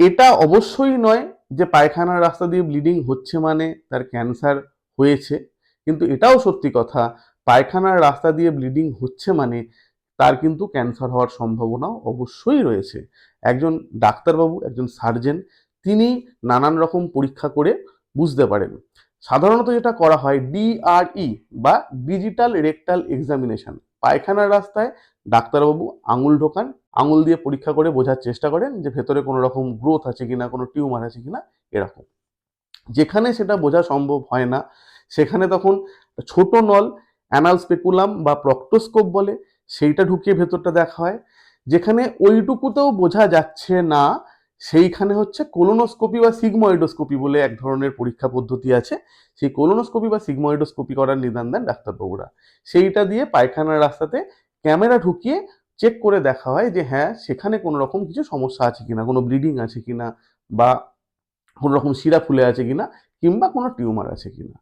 এটা অবশ্যই নয় যে পায়খানার রাস্তা দিয়ে ব্লিডিং হচ্ছে মানে তার ক্যান্সার হয়েছে, কিন্তু এটাও সত্যি কথা, পায়খানার রাস্তা দিয়ে ব্লিডিং হচ্ছে মানে তার কিন্তু ক্যান্সার হওয়ার সম্ভাবনা অবশ্যই রয়েছে। একজন ডাক্তারবাবু, একজন সার্জেন তিনি নানান রকম পরীক্ষা করে বুঝতে পারেন। সাধারণত যেটা করা হয় ডিআরই বা ডিজিটাল রেকটাল এক্সামিনেশন পায়খানার রাস্তায় ডাক্তারবাবু আঙুল ঢোকান, আঙুল দিয়ে পরীক্ষা করে বোঝার চেষ্টা করেন যে ভেতরে কোনো রকম গ্রোথ আছে কিনা, কোনো টিউমার আছে কিনা, এরকম। যেখানে সেটা বোঝা সম্ভব হয় না, সেখানে তখন ছোট নল অ্যানাল স্পেকুলাম বা প্রক্টোস্কোপ বলে, সেইটা ঢুকিয়ে ভেতরটা দেখা হয়। যেখানে ওইটুকুতেও বোঝা যাচ্ছে না, সেইখানে হচ্ছে কোলোনোস্কোপি বা সিগময়েডোস্কোপি বলে এক ধরনের পরীক্ষা পদ্ধতি আছে। সেই কোলোনোস্কোপি বা সিগময়েডোস্কোপি করার নিদান দেন ডাক্তারবাবুরা। সেইটা দিয়ে পায়খানার রাস্তাতে ক্যামেরা ঢুকিয়ে চেক করে দেখা হয় যে হ্যাঁ সেখানে কোনো রকম কিছু সমস্যা আছে কিনা, কোনো ব্লিডিং আছে কিনা বা কোনো রকম শিরা ফুলে আছে কিনা কিংবা কোনো টিউমার আছে কিনা।